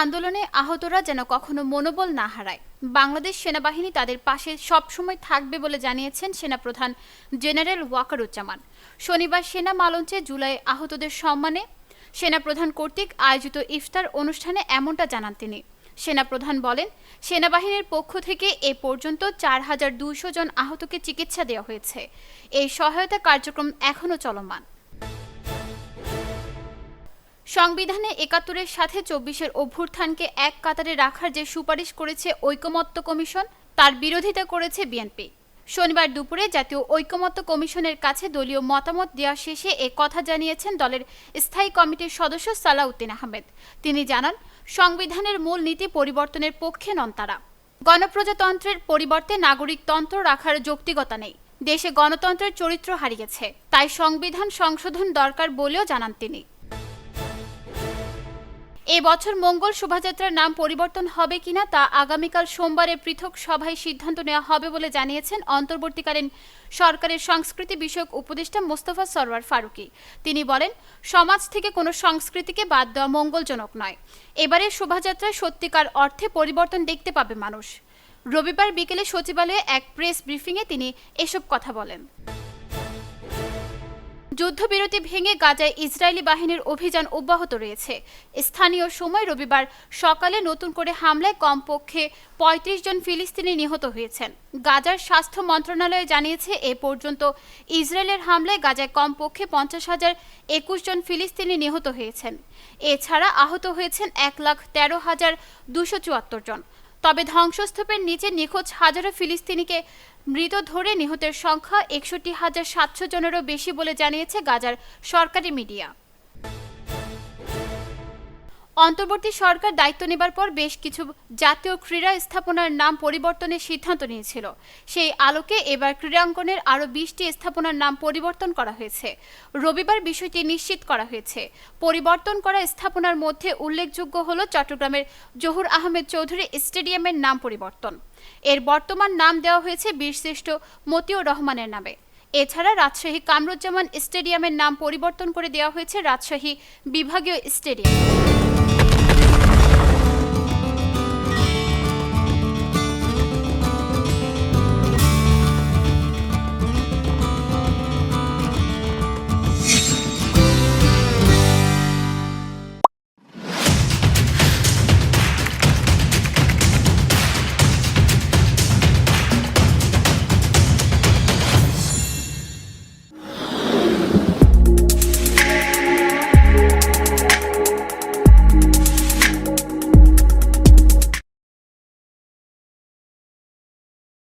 আন্দোলনে আহতরা যেন কখনো মনোবল না হারায়। বাংলাদেশ সেনাবাহিনী তাদের পাশে সবসময় থাকবে বলে জানিয়েছেন সেনাপ্রধান জেনারেল ওয়াকারুজ্জামান। শনিবার সেনা মালঞ্চে জুলাই আহতদের সম্মানে সেনাপ্রধান কর্তৃক আয়োজিত ইফতার অনুষ্ঠানে এমনটা জানান তিনি। সেনাপ্রধান বলেন, সেনাবাহিনীর পক্ষ থেকে এ পর্যন্ত চার হাজার দুইশো জন আহতকে চিকিৎসা দেওয়া হয়েছে। এই সহায়তা কার্যক্রম এখনও চলমান। সংবিধানে একাত্তরের সাথে চব্বিশের অভ্যুত্থানকে এক কাতারে রাখার যে সুপারিশ করেছে ঐকমত্য কমিশন, তার বিরোধিতা করেছে বিএনপি। শনিবার দুপুরে জাতীয় ঐকমত্য কমিশনের কাছে দলীয় মতামত দেওয়া শেষে এ কথা জানিয়েছেন দলের স্থায়ী কমিটির সদস্য সালাউদ্দিন আহমেদ। তিনি জানান, সংবিধানের মূল নীতি পরিবর্তনের পক্ষে নন তারা। গণপ্রজাতন্ত্রের পরিবর্তে নাগরিকতন্ত্র রাখার যৌক্তিকতা নেই। দেশে গণতন্ত্রের চরিত্র হারিয়েছে। তাই সংবিধান সংশোধন দরকার বলেও জানান তিনি। এ বছর মঙ্গল শোভাযাত্রার নাম পরিবর্তন হবে কিনা তা আগামীকাল সোমবারে পৃথক সভায় সিদ্ধান্ত নেওয়া হবে বলে জানিয়েছেন অন্তর্বর্তীকালীন সরকারের সংস্কৃতি বিষয়ক উপদেষ্টা মোস্তফা সরওয়ার ফারুকি। তিনি বলেন, সমাজ থেকে কোনো সংস্কৃতিকে বাদ দেওয়া মঙ্গলজনক নয়। এবারে শোভাযাত্রায় সত্যিকার অর্থে পরিবর্তন দেখতে পাবে মানুষ। রবিবার বিকেলে সচিবালয়ে এক প্রেস ব্রিফিংয়ে তিনি এসব কথা বলেন। যুদ্ধবিরতি ভেঙে গাজায় ইসরায়েলি বাহিনীর অভিযান অব্যাহত রয়েছে। স্থানীয় সময় রবিবার সকালে নতুন করে হামলায় কমপক্ষে পঁয়ত্রিশ জন ফিলিস্তিনি নিহত হয়েছেন। গাজার স্বাস্থ্য মন্ত্রণালয় জানিয়েছে, এ পর্যন্ত ইসরায়েলের হামলায় গাজায় কমপক্ষে পঞ্চাশ হাজার একুশ জন ফিলিস্তিনি নিহত হয়েছেন। এছাড়া আহত হয়েছেন এক লাখ তেরো হাজার দুশো চুয়াত্তর জন। তবে ধ্বংসস্তূপের নিচে নিখোঁজ হাজারো ফিলিস্তিনিকে মৃত ধরে নিহতের সংখ্যা একষট্টি হাজার সাতশো জনেরও বেশি বলে জানিয়েছে গাজার সরকারি মিডিয়া। অন্তর্বর্তী সরকার দায়িত্ব নেবার পর বেশ কিছু জাতীয় ক্রীড়া স্থাপনার নাম পরিবর্তনের সিদ্ধান্ত নিয়েছিল। সেই আলোকে এবার ক্রীড়াঙ্গনের আরও বিশটি স্থাপনার নাম পরিবর্তন করা হয়েছে। রবিবার বিষয়টি নিশ্চিত করা হয়েছে। পরিবর্তন করা স্থাপনার মধ্যে উল্লেখযোগ্য হল চট্টগ্রামের জহুর আহমেদ চৌধুরী স্টেডিয়ামের নাম পরিবর্তন। এর বর্তমান নাম দেওয়া হয়েছে বীরশ্রেষ্ঠ মতিউর রহমানের নামে। এছাড়া রাজশাহী কামরুজ্জামান স্টেডিয়ামের নাম পরিবর্তন করে দেওয়া হয়েছে রাজশাহী বিভাগীয় স্টেডিয়াম।